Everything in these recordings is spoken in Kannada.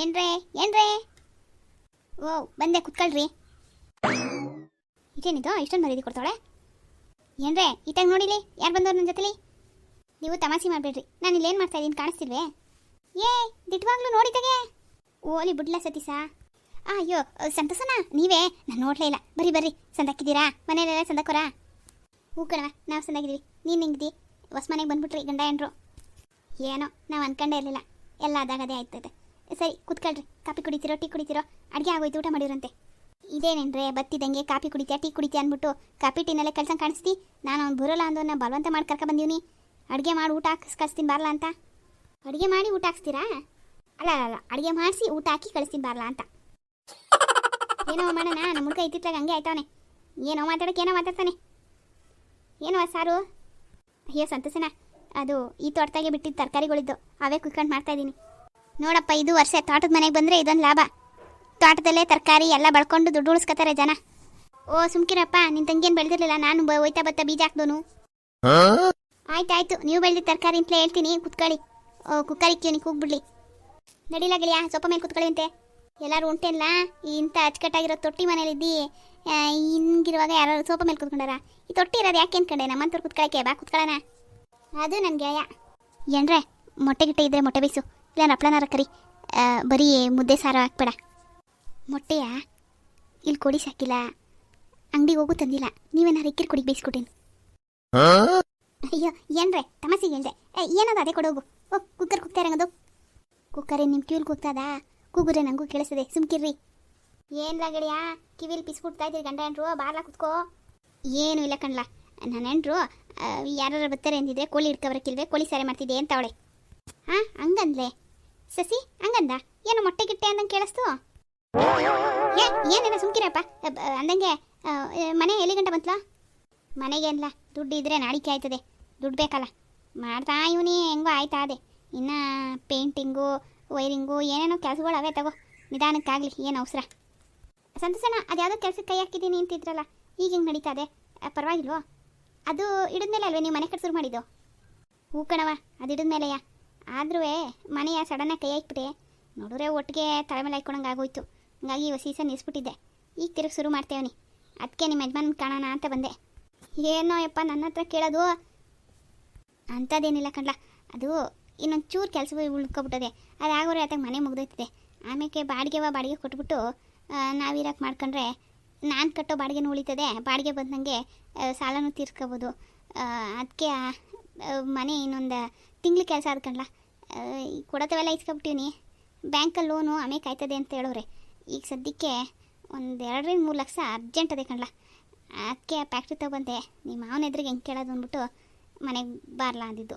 ಏನ್ರೇ ಏನ್ರೇ? ಓ, ಬಂದೆ, ಕುತ್ಕೊಳ್ರಿ. ಇದೇನಿದು? ಇಷ್ಟೊಂದು ಮರ್ಯಾದೆ ಕೊಡ್ತಾಳೆ ಏನ್ರೇ ಇತ್ತಾಗ ನೋಡಿಲಿ? ಯಾರು ಬಂದವ್ರು ನನ್ನ ಜೊತೆಲಿ? ನೀವು ತಮಾಷೆ ಮಾಡಬೇಡ್ರಿ. ನಾನು ಇಲ್ಲೇನು ಮಾಡ್ತಾ ಇದ್ದೀನಿ ಕಾಣಿಸ್ತಿಲ್ವೇ? ಏ, ದಿಟ್ವಾಗ್ಲೂ ನೋಡಿದಾಗೆ ಓಲಿ ಬಿಡ್ಲ ಸತೀಸ ಅಯ್ಯೋ ಸಂತಸನ? ನೀವೇ? ನಾನು ನೋಡ್ಲೇ ಇಲ್ಲ. ಬರ್ರಿ ಬರ್ರಿ. ಸಂದಕ್ಕಿದ್ದೀರಾ? ಮನೇಲೆಲ್ಲ ಸಂದಕ್ಕೋರ? ಹೂ ಕಣವ ನಾವು ಸಂದಾಗಿದ್ದೀವಿ. ನೀನು ಹೆಂಗಿದಿ ಹೊಸ ಮನೆಗೆ ಬಂದ್ಬಿಟ್ರಿ ಗಂಡ ಏನ್ರು ಏನೋ, ನಾವು ಅನ್ಕೊಂಡೇ ಇರಲಿಲ್ಲ. ಎಲ್ಲ ಅದಾಗದೇ ಆಯ್ತದೆ. ಸರಿ, ಕುತ್ಕೊಳ್ರಿ. ಕಾಫಿ ಕುಡಿತೀರೋ, ಟೀ ಕುಡಿತೀರೋ? ಅಡುಗೆ ಆಗೋಯ್ತು, ಊಟ ಮಾಡಿರಂತೆ. ಇದೇನೇನ್ರೆ, ಬತ್ತಿದಂಗೆ ಕಾಫಿ ಕುಡಿತೀಯ, ಟೀ ಕುಡಿತೀಯ ಅಂದ್ಬಿಟ್ಟು ಕಾಫಿ ಟೀನಲ್ಲೇ ಕಳ್ಸಂಗೆ ಕಾಣಿಸ್ತಿ? ನಾನು ಅವ್ನು ಬರೋಲ್ಲ ಅಂದವನ್ನ ಬಲವಂತ ಮಾಡಿ ಕರ್ಕ ಬಂದೀನಿ ಅಡುಗೆ ಮಾಡಿ, ಊಟ ಹಾಕಿಸ್, ಕಳಿಸ್ತೀನಿ ಬರಲ್ಲ ಅಂತ. ಅಡುಗೆ ಮಾಡಿ ಊಟ ಹಾಕ್ಸ್ತೀರಾ? ಅಲ್ಲ ಅಲ್ಲ ಅಡುಗೆ ಮಾಡಿಸಿ, ಊಟ ಹಾಕಿ ಕಳಿಸ್ತೀನಿ ಬರಲ್ಲ ಅಂತ. ಏನೋ ಮಾಡೋಣ ನಮ್ಮ ಹುಡುಗ ಇತ್ತಿತ್ತಾಗ ಹಂಗೆ ಆಯ್ತವನೆ. ಏನೋ ಮಾತಾಡಕ್ಕೆ ಏನೋ ಮಾತಾಡ್ತಾನೆ. ಏನೋ ಸಾರು? ಅಯ್ಯೋ ಸಂತಸನ ಅದು ಈ ತೋಟದಾಗೆ ಬಿಟ್ಟಿದ್ದ ತರಕಾರಿಗಳಿದ್ದು, ಅವೇ ಕುಯ್ಕೊಂಡು ಮಾಡ್ತಾ ಇದ್ದೀನಿ. ನೋಡಪ್ಪ, ಇದು ವರ್ಷ ತೋಟದ ಮನೆಗೆ ಬಂದರೆ ಇದೊಂದು ಲಾಭ. ತೋಟದಲ್ಲೇ ತರಕಾರಿ ಎಲ್ಲ ಬಳ್ಕೊಂಡು ದುಡ್ಡು ಉಳಿಸ್ಕೊತಾರೆ ಜನ. ಓ, ಸುಮ್ಕಿರಪ್ಪ ನಿನ್ನ ತಂಗಿಯನ್ನು ಬೆಳೆದಿರಲಿಲ್ಲ, ನಾನು ಹೋಯ್ತಾ ಬತ್ತ ಬೀಜ ಹಾಕ್ದೋನು. ಆಯ್ತಾಯ್ತು, ನೀವು ಬೆಳೆದಿದ್ದ ತರಕಾರಿ ಅಂತಲೇ ಹೇಳ್ತೀನಿ, ಕುತ್ಕೊಳ್ಳಿ. ಓ, ಕುಕ್ಕರ್ ನೀವು ಕೂಗ್ಬಿಡ್ಲಿ. ನಡಿಲ ಗೆಳೆಯ, ಸೊಪ್ಪ ಮೇಲೆ ಕುತ್ಕೊಳ್ಳಿ ಅಂತೆ ಎಲ್ಲರೂ ಉಂಟೆಲ್ಲ ಇಂಥ ಅಚ್ಚುಕಟ್ಟಾಗಿರೋ ತೊಟ್ಟಿ ಮನೇಲಿದ್ದಿ ಹಿಂಗಿರುವಾಗ ಯಾರು ಸೋಪ ಮೇಲೆ ಕುತ್ಕೊಂಡಾರ? ಈ ತೊಟ್ಟಿ ಇರೋದು ಯಾಕೆ ಅನ್ಕೊಂಡೆ ನಮ್ಮಂತವ್ರು ಕುತ್ಕೊಳ್ಳೋಕೆ ಬಾ ಕುತ್ಕೊಳ್ಳೋಣ ಅದು ನನಗೆ ಏನ್ರೆ, ಮೊಟ್ಟೆ ಗಿಟ್ಟೆ ಇದ್ರೆ ಮೊಟ್ಟೆ ಬೇಯಿಸು ಇಲ್ಲ ಹಪ್ಳನಾರ ಕರಿ. ಬರೀ ಮುದ್ದೆ ಸಾರು ಹಾಕ್ಬೇಡ. ಮೊಟ್ಟೆಯ? ಇಲ್ಲಿ ಕೊಡಿ ಸಾಕಿಲ್ಲ. ಅಂಗಡಿಗೆ ಹೋಗು ತಂದಿಲ್ಲ. ನೀವೇನಾರು ಇಕ್ಕಿರಿ ಕೊಡಿ ಬೇಯಿಸ್ಕೊಟ್ಟೇನು ಅಯ್ಯೋ, ಏನ್ರೆ? ತಮಾಸಿಗೆ ಹೇಳ್ದೆ. ಏನದು ಅದೇ ಕೊಡೋಗು. ಓ, ಕುಕ್ಕರ್ ಕುಗ್ತಾ ಇರಂಗದು ಕುಕ್ಕರೇ ನಿಮ್ಮ ಕಿವಿಲ್ ಕೂಗ್ತದ? ಕೂಗುರೆ ನನಗೂ ಕೇಳಿಸ್ತದೆ. ಸುಮ್ಕಿರ್ರಿ. ಏನ್ ಗೆಳೆಯ ಕಿವಿಲ್ ಪಿಸ್ಕುಡ್ತಾ ಇದ್ದೀರಿ ಗಂಡ ಏನ್ರು ಬಾರ್ಲ ಕುತ್ಕೋ. ಏನು ಇಲ್ಲ ಕಣ್ಲ. ನನ್ನ ಎಂಟ್ರು ಯಾರು ಬರ್ತಾರೆ ಅಂದಿದ್ರೆ ಕೋಳಿ ಹಿಡ್ಕೊಬರಕ್ಕಿಲ್ವೇ ಕೋಳಿ ಸಾರೆ ಮಾಡ್ತಿದ್ದೆ ಅಂತ ಅವಳೆ. ಹಾಂ, ಹಂಗಂದ್ಲೆ. ಸಸಿ, ಹಂಗಂದ? ಏನು ಮೊಟ್ಟೆ ಗಿಟ್ಟೆ ಅಂದಂಗೆ ಕೇಳಿಸ್ತು? ಏ ಏನೇನೋ ಸುಮ್ಕಿರಪ್ಪ? ಅಂದಂಗೆ ಮನೆ ಎಲ್ಲಿ ಗಂಟ ಬಂತಲ್ಲ ಮನೆಗೆ ಅಲ್ಲ ದುಡ್ಡು ಇದ್ರೆ ನಾಡಿಕೆ ಆಯ್ತದೆ. ದುಡ್ಡು ಬೇಕಲ್ಲ. ಮಾಡ್ತಾ ಇವನೇ, ಹೆಂಗೋ ಆಯ್ತಾ ಅದೇ. ಇನ್ನು ಪೇಂಟಿಂಗು, ವೈರಿಂಗು, ಏನೇನೋ ಕೆಲಸಗಳು ಅವೇ ತಗೋ. ನಿಧಾನಕ್ಕಾಗಲಿ, ಏನು ಅವಸರ. ಸಂತಸನ ಅದ್ಯಾವುದೋ ಕೆಲಸಕ್ಕೆ ಕೈ ಹಾಕಿದ್ದೀನಿ ಅಂತಿದ್ರಲ್ಲ, ಈಗ ಹಿಂಗೆ ನಡೀತಾ ಇದೆ ಪರವಾಗಿಲ್ವೋ? ಅದು ಹಿಡಿದ್ಮೇಲೆ ಅಲ್ವೇ ನೀವು ಮನೆ ಕಟ್ ಶುರು ಮಾಡಿದ್ದು? ಹೂ ಕಣವ ಅದು ಹಿಡಿದ್ಮೇಲೆಯ ಆದ್ರೂ ಮನೆಯ ಸಡನ್ನಾಗಿ ಕೈ ಹಾಕ್ಬಿಟ್ಟೆ ನೋಡಿದ್ರೆ ಒಟ್ಟಿಗೆ ತಲೆ ಮೇಲೆ ಹಾಕ್ಕೊಳಂಗೆ ಆಗೋಯ್ತು. ಹಂಗಾಗಿ ಇವ ಸೀಸನ್ ನಿಲ್ಸ್ಬಿಟ್ಟಿದ್ದೆ. ಈಗ ತಿರುಗಿ ಶುರು ಮಾಡ್ತೇವನಿ ಅದಕ್ಕೆ ನಿಮ್ಮ ಯಜಮಾನ್ ಕಾಣೋಣ ಅಂತ ಬಂದೆ. ಏನೋ ಯಪ್ಪ ನನ್ನ ಹತ್ರ ಕೇಳೋದು. ಅಂಥದ್ದೇನಿಲ್ಲ ಕಣ್ಲ. ಅದು ಇನ್ನೊಂದು ಚೂರು ಕೆಲಸ ಉಳ್ಕೊಬಿಟ್ಟದೆ. ಅದು ಆಗೋರೆ ಆತಾಗ ಮನೆ ಮುಗ್ದೋಯ್ತದೆ. ಆಮೇಲೆ ಬಾಡಿಗೆವ ಬಾಡಿಗೆ ಕೊಟ್ಬಿಟ್ಟು ನಾವಿರಕ್ಕೆ ಮಾಡ್ಕೊಂಡ್ರೆ ನಾನು ಕಟ್ಟೋ ಬಾಡಿಗೆನೂ ಉಳಿತದೆ. ಬಾಡಿಗೆ ಬಂದಂಗೆ ಸಾಲನೂ ತೀರ್ಸ್ಕೋಬೋದು. ಅದಕ್ಕೆ ಮನೆ ಇನ್ನೊಂದು ತಿಂಗ್ಳು ಕೆಲಸ ಅದ್ಕಂಡ್ಲ ಕೊಡತ್ತವೆಲ್ಲ ಇಸ್ಕೊಬಿಟ್ಟಿವ್ನಿ ಬ್ಯಾಂಕಲ್ಲಿ ಲೋನು ಆಮೇಲೆ ಕಾಯ್ತದೆ ಅಂತ ಹೇಳೋರೆ ಈಗ ಸದ್ಯಕ್ಕೆ ಒಂದು ಎರಡರಿಂದ ಮೂರು ಲಕ್ಷ ಅರ್ಜೆಂಟ್ ಅದೇ ಕಣ್ಲ. ಅದಕ್ಕೆ ಫ್ಯಾಕ್ಟ್ರಿ ತೊಗೊಂಡೆ. ನಿಮ್ಮ ಮಾವನ ಎದುರಿಗೆ ಹೆಂಗೆ ಕೇಳೋದು ಅಂದ್ಬಿಟ್ಟು ಮನೆಗೆ ಬಾರ್ಲಾ ಅಂದಿದ್ದು.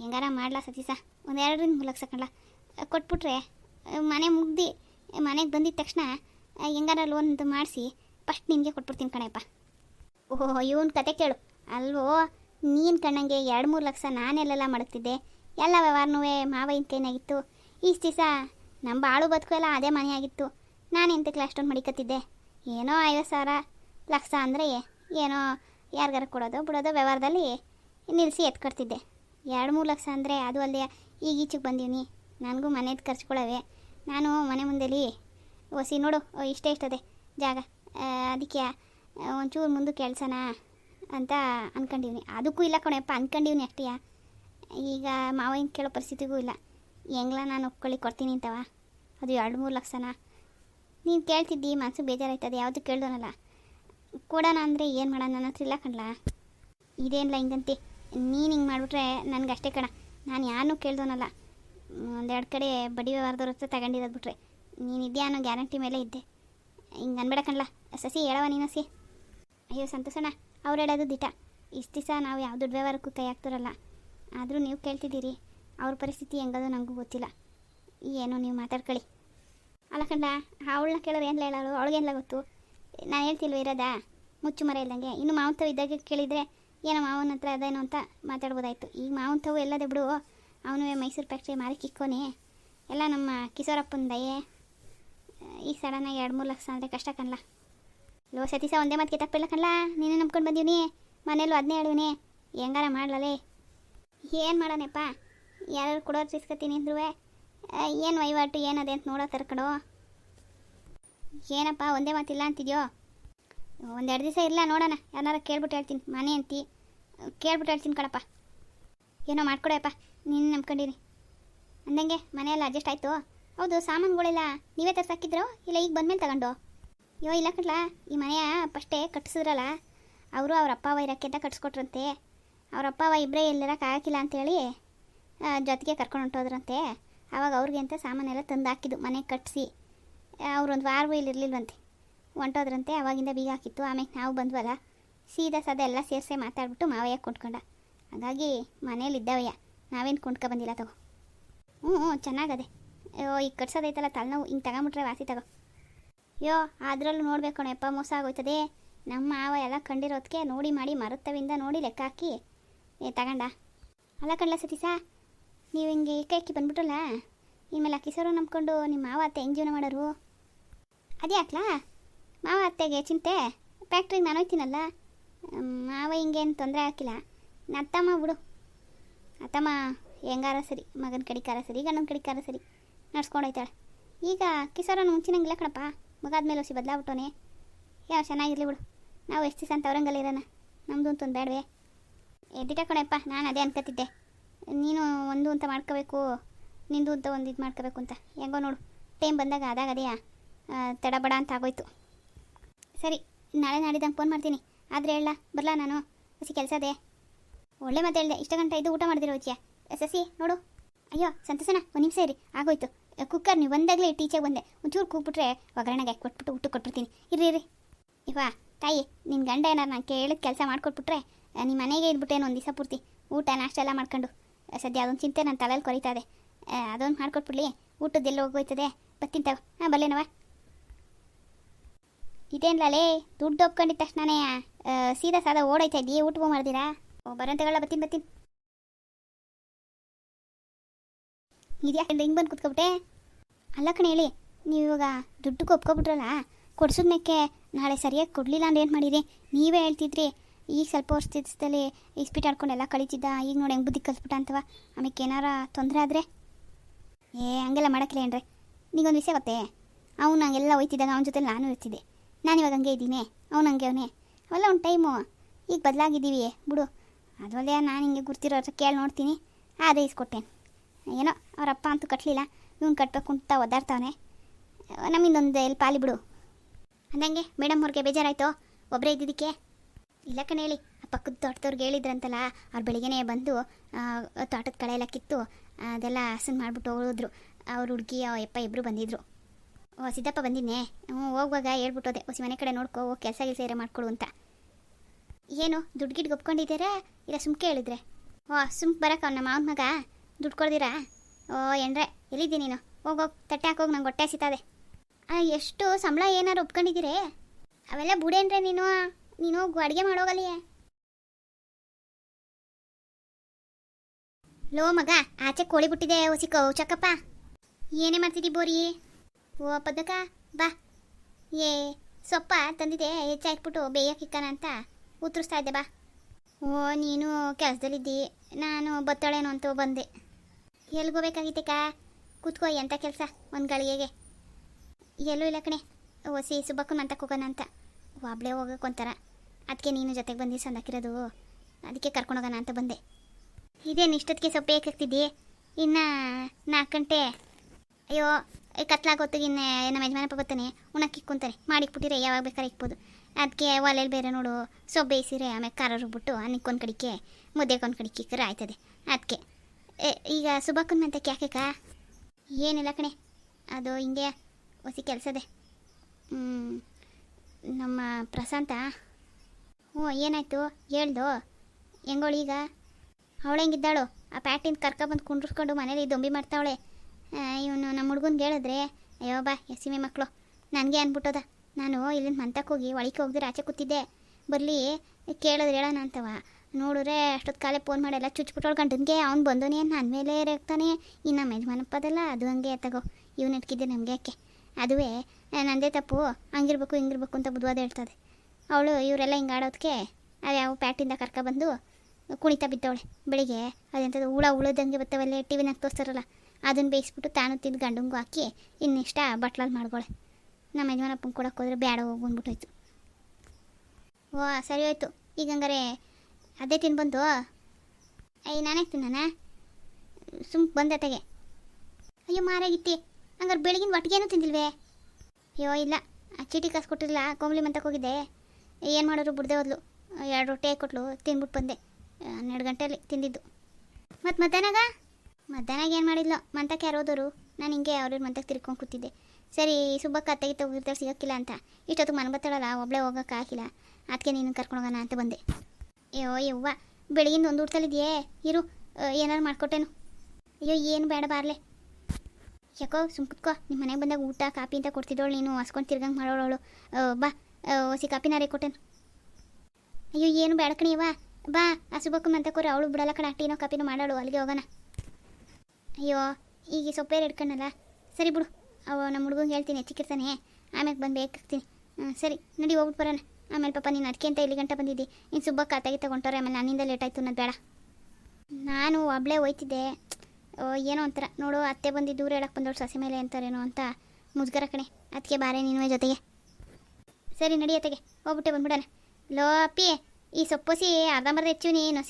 ಹೆಂಗಾರ ಮಾಡ್ಲಾ ಸತೀಸ ಒಂದು ಎರಡರಿಂದ ಮೂರು ಲಕ್ಷ ಕಣ್ಲ. ಕೊಟ್ಬಿಟ್ರೆ ಮನೆ ಮುಗ್ದು ಮನೆಗೆ ಬಂದಿದ ತಕ್ಷಣ ಹೆಂಗಾರ ಲೋನ್ ಮಾಡಿಸಿ ಫಸ್ಟ್ ನಿನಗೆ ಕೊಟ್ಬಿಡ್ತೀನಿ ಕಣಪ್ಪ. ಓಹೋ, ಇವನ್ ಕತೆ ಕೇಳು. ಅಲ್ವೋ? ನೀನು ಕಣ್ಣಂಗೆ ಎರಡು ಮೂರು ಲಕ್ಷ ನಾನೆಲ್ಲೆಲ್ಲ ಮಾಡುತ್ತಿದ್ದೆ ಎಲ್ಲ ವ್ಯವಹಾರನೂ ಮಾವಯ್ಯನ ಕೈನಾಗಿತ್ತು ಇಷ್ಟು ದಿವಸ ನಮ್ಮ ಬಾಳು ಬದುಕು ಎಲ್ಲ ಅದೇ ಮನೆಯಾಗಿತ್ತು. ನಾನು ಎಂತಕ್ಕೆ ಅಷ್ಟೊಂದು ಮಡಿಕತ್ತಿದ್ದೆ. ಏನೋ ಐವತ್ತು ಸಾವಿರ ಲಕ್ಷ ಅಂದರೆ ಏನೋ ಯಾರಿಗಾರ ಕೊಡೋದು ಬಿಡೋದು ವ್ಯವಹಾರದಲ್ಲಿ ನಿಲ್ಲಿಸಿ ಎತ್ಕೊಡ್ತಿದ್ದೆ ಎರಡು ಮೂರು ಲಕ್ಷ ಅಂದರೆ ಅದು ಅಲ್ಲದೆ ಈಗ ಈಚೆಗೆ ಬಂದೀನಿ ನನಗೂ ಮನೆದು ಖರ್ಚುಗಳವೆ ನಾನು ಮನೆ ಮುಂದೆಲಿ ಒಸಿ ನೋಡು ಇಷ್ಟೇ ಇಷ್ಟದೆ. ಜಾಗ ಅದಕ್ಕೆ ಒಂಚೂರು ಮುಂದೆ ಕೆಲ್ಸನ? ಅಂತ ಅನ್ಕೊಂಡಿದ್ದೀನಿ ಅದಕ್ಕೂ ಇಲ್ಲ ಕಣಪ್ಪ ಅನ್ಕೊಂಡಿದ್ದೀನಿ ಅಷ್ಟೇ ಈಗ ಮಾವಯ್ಯನ ಕೇಳೋ ಪರಿಸ್ಥಿತಿಗೂ ಇಲ್ಲ. ಹೆಂಗ್ಲ ನಾನು ಒಪ್ಕೊಳ್ಳಿ, ಕೊಡ್ತೀನಿ ಅಂತವ. ಅದು ಎರಡು ಮೂರು ಲಕ್ಷನ. ನೀನು ಕೇಳ್ತಿದ್ದಿ ಮನಸ್ಸು ಬೇಜಾರಾಯ್ತದೆ, ಯಾವುದು ಕೇಳ್ದೋನಲ್ಲ. ಕೊಡೋಣ ಅಂದರೆ ಏನು ಮಾಡೋಣ, ನನ್ನ ಹತ್ರ ಇಲ್ಲ ಕಣ್ಲ. ಇದೇನಿಲ್ಲ ಹಿಂಗಂತೆ? ನೀನು ಹಿಂಗೆ ಮಾಡಿಬಿಟ್ರೆ ನನಗೆ ಅಷ್ಟೇ ಕಣ. ನಾನು ಯಾರನ್ನೂ ಕೇಳ್ದೋನಲ್ಲ. ಒಂದೆರಡು ಕಡೆ ಬಡಿ ವ್ಯವಹಾರದವ್ರ ಹತ್ರ ತಗೊಂಡಿರೋದು ಬಿಟ್ರೆ. ನೀನು ಇದೆಯಾ ಅನ್ನೋ ಗ್ಯಾರಂಟಿ ಮೇಲೆ ಇದ್ದೆ. ಹಿಂಗೆ ಅನ್ಬೇಡ ಕಣ್ಲ. ಸಸಿ ಹೇಳವ ನೀನು ಸಿ ಅಯ್ಯೋ ಸಂತೋಷಣ ಅವ್ರು ಹೇಳೋದು ದಿಟ. ಇಷ್ಟು ದಿವಸ ನಾವು ಯಾವ ದುಡ್ಡು ವ್ಯವಹಾರಕ್ಕೂ ಕೈ ಹಾಕ್ತಿರಲ್ಲ. ಆದರೂ ನೀವು ಕೇಳ್ತಿದ್ದೀರಿ. ಅವ್ರ ಪರಿಸ್ಥಿತಿ ಹೆಂಗದು ನನಗೂ ಗೊತ್ತಿಲ್ಲ. ಏನೋ ನೀವು ಮಾತಾಡ್ಕೊಳ್ಳಿ. ಅಲ್ಲ ಕಂಡ ಅವಳನ್ನ ಕೇಳೋರು ಏನಿಲ್ಲ ಹೇಳೋಳು ಅವಳಿಗೆಲ್ಲ ಗೊತ್ತು? ನಾನು ಹೇಳ್ತಿಲ್ವ ಇರೋದಾ? ಮುಚ್ಚು ಮರ ಇಲ್ದಂಗೆ. ಇನ್ನು ಮಾವಂತವ್ ಇದ್ದಾಗ ಕೇಳಿದರೆ ಏನೋ ಮಾವನ ಹತ್ರ ಅದೇನೋ ಅಂತ ಮಾತಾಡ್ಬೋದಾಯ್ತು. ಈಗ ಮಾವಂತವು ಎಲ್ಲದೇ ಬಿಡು. ಅವನು ಮೈಸೂರು ಫ್ಯಾಕ್ಟ್ರಿ ಮಾರಿ ಕಿಕ್ಕೋನೆ ಎಲ್ಲ ನಮ್ಮ ಕಿಶೋರಪ್ಪನ ದಯೆ. ಈ ಸಡನ್ನಾಗಿ ಎರಡು ಮೂರು ಲಕ್ಷ ಅಂದರೆ ಕಷ್ಟ ಕಣ್ಲ ಲೋ ಸತೀಸ ಒಂದೇ ಮತ್ತೆ ತಪ್ಪಿಲ್ಲ ಕಣ್ಲ? ನೀನು ನಂಬ್ಕೊಂಡು ಬಂದೀವಿ ಮನೇಲೂ ಅದನ್ನೇ ಹೇಳುವನಿ. ಹೆಂಗಾರ ಮಾಡ್ಲಲೇ? ಏನು ಮಾಡೋಣಪ್ಪ? ಯಾರು ಕೊಡೋರು ಇಸ್ಕೊತೀನಿ ಅಂದ್ರೂ ಏನು ವಹಿವಾಟು ಏನದೆ ಅಂತ ನೋಡೋ ತರ್ಕಡು ಏನಪ್ಪ, ಒಂದೇ ಮಾತಿಲ್ಲ ಅಂತಿದ್ಯೋ? ಒಂದೆರಡು ದಿವಸ ಇಲ್ಲ ನೋಡೋಣ. ಯಾರನ್ನಾರ ಕೇಳ್ಬಿಟ್ಟು ಹೇಳ್ತೀನಿ. ಮನೆ ಅಂತಿ. ಕೇಳ್ಬಿಟ್ಟು ಹೇಳ್ತೀನಿ ಕಣಪ್ಪ. ಏನೋ ಮಾಡ್ಕೊಡಪ್ಪ ನೀನು ನಂಬ್ಕೊಂಡಿರಿ. ಅಂದಂಗೆ ಮನೆಯೆಲ್ಲ ಅಡ್ಜಸ್ಟ್ ಆಯಿತು. ಹೌದು, ಸಾಮಾನುಗಳೆಲ್ಲ ನೀವೇ ತರ್ಸಾಕಿದ್ರು? ಇಲ್ಲ ಈಗ ಬಂದ್ಮೇಲೆ ತಗೊಂಡು? ಅಯ್ಯೋ, ಇಲ್ಲ ಕಣ್ಲ, ಈ ಮನೆಯ ಫಸ್ಟೇ ಕಟ್ಟಿಸಿದ್ರಲ್ಲ, ಅವರು ಅವ್ರ ಅಪ್ಪ ಅವ ಇರೋಕ್ಕೆ ಅಂತ ಕಟ್ಸ್ಕೊಟ್ರಂತೆ. ಅವ್ರ ಅಪ್ಪ ಅವ ಇಬ್ಬರೇ ಎಲ್ಲಿರೋಕ್ಕಾಗಿಲ್ಲ ಅಂತೇಳಿ ಜೊತೆಗೆ ಕರ್ಕೊಂಡು ಹೊಂಟೋದ್ರಂತೆ. ಆವಾಗ ಅವ್ರಿಗೆ ಅಂತ ಸಾಮಾನೆಲ್ಲ ತಂದು ಹಾಕಿದ್ದು ಮನೆಗೆ ಕಟ್ಟಿಸಿ ಅವ್ರೊಂದು ವಾರವೂ ಇಲ್ಲಿ ಇರಲಿಲ್ವಂತೆ ಹೊಂಟೋದ್ರಂತೆ, ಅವಾಗಿಂದ ಬೀಗ ಹಾಕಿತ್ತು. ಆಮೇಲೆ ನಾವು ಬಂದ್ವಲ್ಲ, ಸೀದಾ ಸದ ಎಲ್ಲ ಸೇರಿಸಿ ಮಾತಾಡ್ಬಿಟ್ಟು ಮಾವಯ್ಯ ಕೊಂಡ್ಕೊಂಡ. ಹಾಗಾಗಿ ಮನೇಲಿ ಇದ್ದಾವಯ್ಯ, ನಾವೇನು ಕೊಂಡ್ಕೊ ಬಂದಿಲ್ಲ ತಗೋ. ಹ್ಞೂ ಹ್ಞೂ, ಚೆನ್ನಾಗದೆ. ಅಯ್ಯೋ, ಈಗ ಕಟ್ಸೋದೈತಲ್ಲ ತಲೆನೋವು, ಹಿಂಗೆ ತಗೊಂಬಿಟ್ರೆ ವಾಸಿ ತಗೋ. ಅಯ್ಯೋ ಅದರಲ್ಲೂ ನೋಡ್ಬೇಕು ಕಣಪ್ಪ ಮೋಸ ಆಗೋಯ್ತದೆ. ನಮ್ಮ ಮಾವ ಎಲ್ಲ ಕಂಡಿರೋದಕ್ಕೆ ನೋಡಿ ಮಾಡಿ ಮರುತ್ತವಿಂದ ನೋಡಿ ಲೆಕ್ಕ ಹಾಕಿ. ಏ, ತಗೊಂಡ. ಅಲ್ಲ ಕಣ್ಲ ಸತೀಸ ನೀವು ಹಿಂಗೆ ಏಕಾಏಕಿ ಬಂದ್ಬಿಟ್ರಲ್ಲ? ಇನ್ಮೇಲೆ ಅಕ್ಕಿಸರು ನಂಬ್ಕೊಂಡು ನಿಮ್ಮ ಮಾವ ಅತ್ತೆ ಹೆಂಗೆ ಜೀವನ ಮಾಡೋರು? ಅದೇ ಮಾವ ಅತ್ತೆಗೆ ಚಿಂತೆ ಫ್ಯಾಕ್ಟ್ರಿಗೆ ನಾನು ಹೋಯ್ತೀನಲ್ಲ. ಮಾವ ಹಿಂಗೇನು ತೊಂದರೆ ಹಾಕಿಲ್ಲ. ಅತ್ತಮ್ಮ ಬಿಡು. ಅತ್ತಮ್ಮ, ಹೆಂಗಾರ ಸರಿ, ಮಗನ ಕಡಿಕಾರ ಸರಿ, ಗಂಡನ ಕಡಿಕಾರ ಸರಿ ನಡ್ಸ್ಕೊಂಡೋಯ್ತಾಳೆ ಈಗ ಕಿಸೋರನ್ನು ಮುಂಚಿನಂಗಿಲ್ಲ ಕಣಪ್ಪ. ಮಗ ಆದ್ಮೇಲೆ ಹೊಸಿ ಬದಲಾಗ್ಬಿಟ್ಟೋನೆ ಯಾವ ಚೆನ್ನಾಗಿರ್ಲಿ ಬಿಡು. ನಾವು ಎಷ್ಟು ದಿವಸ ಅಂತ ಅವ್ರಂಗಲ್ಲ ಇರೋಣ. ನಮ್ಮದು ಅಂತ ಒಂದು ಬೇಡವೆ. ಎದ್ದಿಟ ಕಣಪ್ಪ, ನಾನು ಅದೇ ಅನ್ಕೋತಿದ್ದೆ ನೀನು ಒಂದು ಅಂತ ಮಾಡ್ಕೋಬೇಕು, ನಿಂದು ಅಂತ ಒಂದು ಇದು ಮಾಡ್ಕೋಬೇಕು ಅಂತ. ಹೆಂಗೋ ನೋಡು, ಟೈಮ್ ಬಂದಾಗ ಅದಾಗ ಅದೇ ತಡಬಡ ಅಂತ ಆಗೋಯ್ತು. ಸರಿ, ನಾಳೆ ನಾಡಿದಂಗೆ ಫೋನ್ ಮಾಡ್ತೀನಿ. ಆದರೆ ಹೇಳ, ಬರಲಾ ನಾನು? ಹೊಸಿ ಕೆಲಸ ಅದೇ ಒಳ್ಳೆ ಮಾತು ಹೇಳಿದೆ. ಇಷ್ಟ ಗಂಟೆ ಇದು ಊಟ ಮಾಡಿದಿರೋ ವಿಚಾರ ಸಸಿ, ನೋಡು. ಅಯ್ಯೋ ಸಂತಸನ ಒಂದು ನಿಮಿಷ ಇರಿ. ಆಗೋಯ್ತು. ಕುಕ್ಕರ್ ನೀವು ಬಂದಾಗಲೇ ಟೀಚರ್ ಬಂದೆ. ಒಂಚೂರು ಕೂಗ್ಬಿಟ್ರೆ ಒಗ್ಗರಣೆಗೆ ಕೊಟ್ಬಿಟ್ಟು ಊಟ ಕೊಟ್ಬಿಡ್ತೀನಿ ಇರ್ರಿ ಇರಿ ಇವ ತಾಯಿ ನಿನ್ನ ಗಂಡ ಏನಾರು ನಾನು ಕೇಳಿದ ಕೆಲಸ ಮಾಡಿಕೊಟ್ಬಿಟ್ರೆ ನಿಮ್ಮ ಮನೆಗೆ ಇದ್ಬಿಟ್ಟೇನು ಒಂದು ದಿವಸ ಪೂರ್ತಿ. ಊಟ, ನಾಷ್ಟ ಎಲ್ಲ ಮಾಡ್ಕೊಂಡು. ಸದ್ಯ ಅದೊಂದು ಚಿಂತೆ ನನ್ನ ತಲೆಯಲ್ಲಿ ಕೊರಿತಾ ಇದೆ ಅದೊಂದು ಮಾಡ್ಕೊಟ್ಬಿಡ್ಲಿ. ಊಟದ್ದೆಲ್ಲ ಹೋಗೋಯ್ತದೆ ಬರ್ತೀನಿ ತಗೋ. ಹಾಂ ಬಲ್ಲೇನವ ಇದೇನ್ಲೇ ದುಡ್ಡು ಒಪ್ಕೊಂಡಿದ್ದ ತಕ್ಷಣನೇ ಸೀದಾ ಸಾದಾ ಓಡೋಯ್ತಾ ಇದ್ದೀ? ಊಟ ಮಾಡ್ದಿರಾ? ಬರೋಂತಗಳ ಬತ್ತೀನಿ ಬರ್ತೀನಿ. ಇದ್ಯಾಕೆ ಹಿಂಗೆ ಬಂದು ಕುತ್ಕೊಬಿಟ್ಟೆ? ಅಲ್ಲ ಕಣೆ ಹೇಳಿ, ನೀವು ಇವಾಗ ದುಡ್ಡು ಒಪ್ಕೊಬಿಟ್ರಲ್ಲ ಕೊಡ್ಸಿದ್ಮೇಕೆ ನಾಳೆ ಸರಿಯಾಗಿ ಕೊಡಲಿಲ್ಲ ಅಂದ್ರೆ ಏನು ಮಾಡಿದ್ರಿ? ನೀವೇ ಹೇಳ್ತಿದ್ರಿ, ಈಗ ಸ್ವಲ್ಪ ವರ್ಷದಲ್ಲಿ ಇಸ್ಪೀಟ್ ಆಡ್ಕೊಂಡು ಎಲ್ಲ ಕಳೀತಿದ್ದ, ಈಗ ನೋಡಿ ಹೆಂಗೆ ಬುದ್ಧಿ ಕಲ್ಸ್ಬಿಟ್ಟ ಅಂತವ. ಆಮೇಲೆ ಏನಾರ ತೊಂದರೆ ಆದರೆ? ಏ, ಹಂಗೆಲ್ಲ ಮಾಡೋಕ್ಕಿಲ್ಲ ಏನ್ರಿ? ನೀಗೊಂದು ವಿಷಯ ಗೊತ್ತೇ? ಅವ್ನು ಹಂಗೆಲ್ಲ ಹೋಯ್ತಿದ್ದಾಗ ಅವನ ಜೊತೆ ನಾನು ಇರ್ತಿದ್ದೆ. ನಾನು ಇವಾಗ ಹಂಗೆ ಇದ್ದೀನಿ, ಅವ್ನು ಹಂಗೆ ಅವನೇ. ಅವೆಲ್ಲ ಒಂದು ಟೈಮು, ಈಗ ಬದಲಾಗಿದ್ದೀವಿ, ಬಿಡು. ಅದೊಳ್ಳೆ ನಾನು ಹಿಂಗೆ ಗುರ್ತಿರೋ ಹತ್ರ ಕೇಳಿ ನೋಡ್ತೀನಿ ಅದೇ ಇಸ್ಕೊಟ್ಟೇನು ಏನೋ ಅವರಪ್ಪ ಅಂತೂ ಕಟ್ಟಲಿಲ್ಲ ಇವ್ನು ಕಟ್ಟಬೇಕು ಅಂತ ಒದ್ದಾಡ್ತಾವನೆ. ನಮ್ಮಿಂದೊಂದು ಎಲ್ಲಿ ಪಾಲಿ ಬಿಡು. ಅಂದಂಗೆ ಮೇಡಮ್ ಅವ್ರಿಗೆ ಬೇಜಾರಾಯ್ತು? ಒಬ್ಬರೇ ಇದ್ದಿದ್ದಕ್ಕೆ? ಇಲ್ಲ ಕಣೆ ಹೇಳಿ. ಆ ಪಕ್ಕದ ತೋಟದವ್ರಿಗೆ ಹೇಳಿದ್ರಂತಲ್ಲ, ಅವ್ರು ಬೆಳಿಗ್ಗೆನೇ ಬಂದು ತೋಟದ ಕಳೆ ಎಲ್ಲ ಕಿತ್ತು, ಅದೆಲ್ಲ ಹಸನ್ ಮಾಡಿಬಿಟ್ಟು ಹೋದ್ರು. ಅವ್ರ ಹುಡುಗಿ ಅಪ್ಪ ಇಬ್ಬರು ಬಂದಿದ್ರು. ಓ, ಸಿದ್ದಪ್ಪ ಬಂದಿದ್ದೆ ಹ್ಞೂ, ಹೋಗುವಾಗ ಹೇಳ್ಬಿಟ್ಟೋದೆ. ಹೊಸಿ ಮನೆ ಕಡೆ ನೋಡ್ಕೋ, ಹೋಗಿ ಕೆಲಸ ಕೆಲಸ ಏರೆ ಮಾಡ್ಕೊಡು ಅಂತ. ಏನು, ದುಡ್ಡು ಗಿಡ್ಗೆ ಒಪ್ಕೊಂಡಿದ್ದೀರಾ? ಇಲ್ಲ ಸುಮ್ಕೆ ಹೇಳಿದ್ರೆ? ಓ, ಸುಮ್ಕೆ ಬರಕ್ಕೆ ಅವ್ನ ಮಾವನ ಮಗ? ದುಡ್ಡು ಕೊಡ್ದಿರಾ? ಓ, ಏನ್ರೆ ಎಲ್ಲಿದ್ದೀನಿ ನೀನು? ಹೋಗೋಗಿ ತಟ್ಟೆ ಹಾಕೋಗಿ ನಂಗೆ ಹೊಟ್ಟೆ ಸಿತಾದೆ ಎಷ್ಟು ಸಂಬಳ ಏನಾರು ಒಪ್ಕೊಂಡಿದ್ದೀರಿ? ಅವೆಲ್ಲ ಬುಡೇನ್ರೆ ನೀನು? ನೀನು ಅಡುಗೆ ಮಾಡೋಗಲ್ಲಿಯೇ? ಲೋ, ಮಗ, ಆಚೆ ಕೋಳಿ ಬಿಟ್ಟಿದೆ ಹೊಸಿ ಚಕ್ಕಪ್ಪ. ಏನೇ ಮಾಡ್ತಿದ್ದಿ ಬೋರಿ? ಓ ಪದಕ ಬಾ. ಏ, ಸೊಪ್ಪ ತಂದಿದೆ ಹೆಚ್ಚಾಕ್ಬಿಟ್ಟು ಬೇಯಕ್ಕಿಕ್ಕನ ಅಂತ ಉತ್ತರಿಸ್ತಾ ಇದ್ದೆ, ಬಾ. ಓ, ನೀನು ಕೆಲಸದಲ್ಲಿದ್ದಿ, ನಾನು ಬತ್ತಳೇನು ಅಂತ ಬಂದೆ. ಎಲ್ಗೋಬೇಕಾಗಿತ್ತಕ್ಕ ಕೂತ್ಕೋ ಎಂಥ ಕೆಲಸ? ಒಂದು ಗಳಿಗೆಗೆ ಎಲ್ಲೂ ಇಲ್ಲ ಕಣೆ. ಓಸಿ, ಸುಬ್ಬಕ್ಕನ ಅಂತ ಹೋಗೋಣ ಅಂತ. ಒಬ್ಳೆ ಹೋಗಕ್ಕೆ ಒಂಥರ. ಅದಕ್ಕೆ ನೀನು ಜೊತೆಗೆ ಬಂದು ಸಂದಾಕಿರೋದು. ಅದಕ್ಕೆ ಕರ್ಕೊಂಡೋಗೋಣ ಅಂತ ಬಂದೆ. ಇದೇನು ಇಷ್ಟೊತ್ತಿಗೆ ಏಕೆ ಹಾಕ್ತಿದ್ದಿ? ಇನ್ನು ನಾಲ್ಕು ಗಂಟೆ. ಅಯ್ಯೋ ಕತ್ಲಾಗೋತ್ತಿಗೆ ಇನ್ನು ನಮ್ಮ ಯಜಮಾನಪ್ಪ ಬರ್ತಾನೆ. ಉಣಕ್ಕೆ ಇಕ್ಕೊಂತಾನೆ. ಮಾಡಿಕ್ಬಿಟ್ಟಿರೆ ಯಾವಾಗ ಬೇಕಾದ್ರೆ ಇಕ್ಬೋದು. ಅದಕ್ಕೆ ಒಲೆಯಲ್ಲಿ ಬೇರೆ ನೋಡು. ಸೊಪ್ಪು ಬೇಯಿಸಿರೆ ಆಮೇಲೆ ಖಾರ ರುಬ್ಬಿಟ್ಟು ಅನ್ನಕ್ಕೊಂದು ಕಡಿಕೆ ಮುದ್ದೆಗೊಂದು ಕಡಿಕೆ ಇಕ್ಕರೆ ಆಯ್ತದೆ. ಅದಕ್ಕೆ ಈಗ ಸುಬ್ಬಕ್ಕನ ಮಂತಕ್ಕೆ ಯಾಕಕ್ಕ ಏನಿಲ್ಲ ಕಣೆ, ಅದು ಹಿಂಗೆ ಹೊಸಿ ಕೆಲಸದೆ. ನಮ್ಮ ಪ್ರಶಾಂತ. ಹ್ಞೂ, ಏನಾಯಿತು? ಹೇಳ್ದು? ಹೆಂಗೋಳು ಈಗ? ಅವಳು ಹೆಂಗಿದ್ದಾಳು? ಆ ಪ್ಯಾಟಿಂದ ಕರ್ಕೊಬಂದು ಕುಂಡ್ರಿಸ್ಕೊಂಡು ಮನೇಲಿ ದೊಂಬಿ ಮಾಡ್ತಾವಳೆ. ಇವನು ನಮ್ಮ ಹುಡ್ಗನ್ಗೆ ಹೇಳಿದ್ರೆ ಅಯ್ಯೋ ಬಾ ಎಸಿಮೆ ಮಕ್ಕಳು ನನಗೆ ಅಂದ್ಬಿಟ್ಟದ ನಾನು ಇಲ್ಲಿಂದ ಮಂತಕ್ಕೆ ಹೋಗಿ ಒಳಕ್ಕೆ ಹೋಗ್ದಿರ ಆಚೆ ಕೂತಿದ್ದೆ. ಬರಲಿ ಕೇಳಿದ್ರೆ ಹೇಳೋಣ ಅಂತವ. ನೋಡಿದ್ರೆ ಅಷ್ಟೊತ್ತು ಕಾಲೇ ಫೋನ್ ಮಾಡೆಲ್ಲ ಚುಚ್ಬಿಟ್ಟೋಳು ಗಂಡನಿಗೆ, ಅವ್ನು ಬಂದೋನೇ ನನ್ನ ಮೇಲೆ ರೇಗ್ತಾನೆ ಇನ್ನು ನಮ್ಮ ಯಜಮಾನಪ್ಪದಲ್ಲ ಅದು ಹಂಗೆ, ತಗೋ, ಇವ್ನು ಇಟ್ಕಿದ್ದೆ ನಮಗೆ ಯಾಕೆ? ಅದುವೇ ನಂದೇ ತಪ್ಪು, ಹಂಗಿರ್ಬೇಕು, ಹಿಂಗಿರ್ಬೇಕು ಅಂತ ಬುದ್ವಾದ ಹೇಳ್ತದೆ. ಅವಳು ಇವರೆಲ್ಲ ಹಿಂಗೆ ಆಡೋದಕ್ಕೆ ಯಾವ ಪ್ಯಾಟಿಂದ ಕರ್ಕೊಬಂದು ಕುಣಿತಾ ಬಿದ್ದವಳೆ. ಬೆಳಿಗ್ಗೆ ಅದೆಂಥದ್ದು ಹುಳ ಉಳದಂಗೆ ಬರ್ತಾವಲ್ಲೇ ಟಿ ವಿನಾಗ ತೋರಿಸ್ತಾರಲ್ಲ ಅದನ್ನು ಬೇಯಿಸ್ಬಿಟ್ಟು ತಾನು ತಿಂದು ಗಂಡಂಗೂ ಹಾಕಿ, ಇನ್ನಿಷ್ಟ ಬಟ್ಲಲ್ಲಿ ಮಾಡ್ಕೊಳೆ. ನಮ್ಮ ಯಜಮಾನಪ್ಪನ ಕೊಡಕ್ಕೆ ಹೋದ್ರೆ ಬೇಡ ಹೋಗಿ ಬಂದ್ಬಿಟ್ಟೋಯ್ತು ಓ, ಸರಿ ಹೋಯ್ತು. ಈಗ ಹಂಗಾರೆ ಅದೇ ತಿಂದು ಬಂತು. ಅಯ್ಯ ನಾನೇ ತಿನ್ನಾನ? ಸುಮ್ ಬಂದೆ ತೆಗೆ ಅಯ್ಯೋ, ಮಾರಾಗಿತ್ತಿ. ಹಂಗಾರೆ ಬೆಳಗಿನ ಒಟ್ಟಿಗೆನೂ ತಿಂದಿಲ್ವೇ? ಅಯ್ಯೋ, ಇಲ್ಲ. ಆ ಚೀಟಿ ಕಾಸು ಕೊಟ್ಟಿರಲಿಲ್ಲ ಕೋಮ್ಲಿ ಮಂತಕ್ಕೆ ಹೋಗಿದ್ದೆ. ಏನು ಮಾಡೋರು? ಬಿಡ್ದೆ ಹೋದ್ಲು. ಎರಡು ರೊಟ್ಟಿ ಕೊಟ್ಲು. ತಿಂದ್ಬಿಟ್ಟು ಬಂದೆ. ಹನ್ನೆರಡು ಗಂಟೆಯಲ್ಲಿ ತಿಂದಿದ್ದು. ಮತ್ತು ಮಧ್ಯಾಹ್ನಾಗ? ಮಧ್ಯಾಹ್ನಾಗ ಏನು ಮಾಡಿದ್ಲು? ಮಂತಕ್ಕೆ ಯಾರು ಹೋದವರು ನಾನು ಹಿಂಗೆ ಅವ್ರ ಮಂತಕ್ಕೆ ತಿರ್ಕೊಂಡು ಕೂತಿದ್ದೆ. ಸರಿ ಸುಬ್ಬ ಅತ್ತೆಗೆ ಹೋಗಿರ್ತಾರೆ ಸಿಗೋಕ್ಕಿಲ್ಲ ಅಂತ. ಇಷ್ಟೊತ್ತಿಗೆ ಮನೆ ಬತ್ತಾಳಲ್ಲ ಒಬ್ಬಳೇ ಹೋಗೋಕ್ಕಾಗಿಲ್ಲ ಅದಕ್ಕೆ ನೀನು ಕರ್ಕೊಂಡು ಹೋಗೋಣ ಅಂತ ಬಂದೆ. ಅಯ್ಯೋ, ಯವ್ವ, ಬೆಳಗಿನ ಒಂದು ಊಟದಲ್ಲಿದೆಯೇ? ಇರು ಏನಾರು ಮಾಡ್ಕೊಟ್ಟೇನು. ಅಯ್ಯೋ, ಏನು ಬೇಡ ಬಾರ್ಲೆ. ಯಾಕೋ, ಸುಮ್ ಕುತ್ಕೋ. ನಿಮ್ಮ ಮನೆಗೆ ಬಂದಾಗ ಊಟ ಕಾಪಿ ಅಂತ ಕೊಡ್ತಿದ್ದೋಳು ನೀನು. ಹಸ್ಕೊಂಡು ತಿರ್ಗಂಗೆ ಮಾಡೋಳು ಬಾ. ಹೊಸಿ ಕಾಪಿನಾರೇ ಕೊಟ್ಟೇನು. ಅಯ್ಯೋ, ಏನು ಬೇಡ ಕಣಿಯವ್ವ ಬಾ ಹಸುಬಕ್ಕು ಅಂತ ಕೂರ. ಅವಳು ಬಿಡಲ್ಲ ಕಣ. ಟೀನೋ ಕಾಪಿನೋ ಮಾಡೋಳು. ಅಲ್ಲಿಗೆ ಹೋಗೋಣ. ಅಯ್ಯೋ, ಈಗ ಸೊಪ್ಪೇರು ಹಿಡ್ಕಣಲ್ಲ ಸರಿ ಬಿಡು. ಅವ ನಮ್ಮ ಹುಡುಗಂಗೆ ಹೇಳ್ತೀನಿ. ಚಿಕ್ಕಿರ್ತಾನೆ ಆಮೇಲೆ ಬಂದು ಬೇಕಾಗ್ತೀನಿ ಸರಿ, ನಡಿ ಹೋಗ್ಬಿಟ್ಟು ಬರೋಣ. ಆಮೇಲೆ ಪಾಪ ನೀನು ಅದಕ್ಕೆ ಅಂತ ಇಲ್ಲಿ ಗಂಟೆ ಬಂದಿದ್ದಿ? ನೀನು ಸುಬ್ಬ ಕತ್ತಾಗಿ ತೊಗೊಂಡ್ರೆ ಆಮೇಲೆ ನನ್ನಿಂದ ಲೇಟ್ ಆಯಿತು ಅನ್ನೋದು ಬೇಡ. ನಾನು ಒಬ್ಳೆ ಹೋಯ್ತಿದ್ದೆ. ಓ, ಏನೋ ಒಂಥರ. ನೋಡು ಅತ್ತೆ ಬಂದು ದೂರ ಹೇಳಕ್ಕೆ ಬಂದವಳು ಸಸಿ ಮೇಲೆ ಅಂತಾರೇನೋ ಅಂತ ಮುಜುಗರ ಕಣೆ. ಅದಕ್ಕೆ ಬಾರೆ ನೀನು ಜೊತೆಗೆ. ಸರಿ ನಡಿ ಅತ್ತೆಗೆ. ಹೋಗ್ಬಿಟ್ಟೆ ಬಂದ್ಬಿಡೋಣ. ಲೋ ಅಪ್ಪಿ ಈ ಸೊಪ್ಪುಸಿ ಅರ್ಧಂಬರ್ಧ ಹೆಚ್ಚು ನೀನು.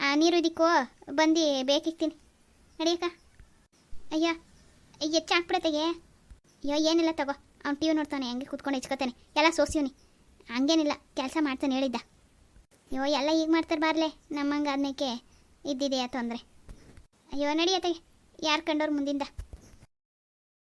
ಆ, ನೀರು ಇದಕ್ಕೋ ಬಂದು ಬೇಕಿಕ್ತೀನಿ ನಡಿಯಕ್ಕ ಅಯ್ಯ ಹೆಚ್ಚು ಹಾಕ್ಬಿಡತ್ತೆಗೆ ಅಯ್ಯೋ ಏನಿಲ್ಲ ತಗೋ. ಅವ್ನು ಟಿ ವಿ ನೋಡ್ತಾನೆ ಹಂಗೆ ಕೂತ್ಕೊಂಡು ಹೆಚ್ಕೋತಾನೆ. ಎಲ್ಲ ಸೋಸಿವ್ನಿ. ಹಂಗೇನಿಲ್ಲ, ಕೆಲಸ ಮಾಡ್ತಾನೆ ಹೇಳಿದ್ದ. ಅಯ್ಯೋ, ಎಲ್ಲ ಈಗ ಮಾಡ್ತಾರೆ ಬಾರ್ಲೆ, ನಮ್ಮಂಗೆ ಅದನ್ನಕ್ಕೆ ಇದ್ದಿದೆಯಾ ತೊಂದರೆ? ಅಯ್ಯೋ ನಡಿಯತ್ತೆ ಯಾರು ಕಂಡೋರು ಮುಂದಿಂದ?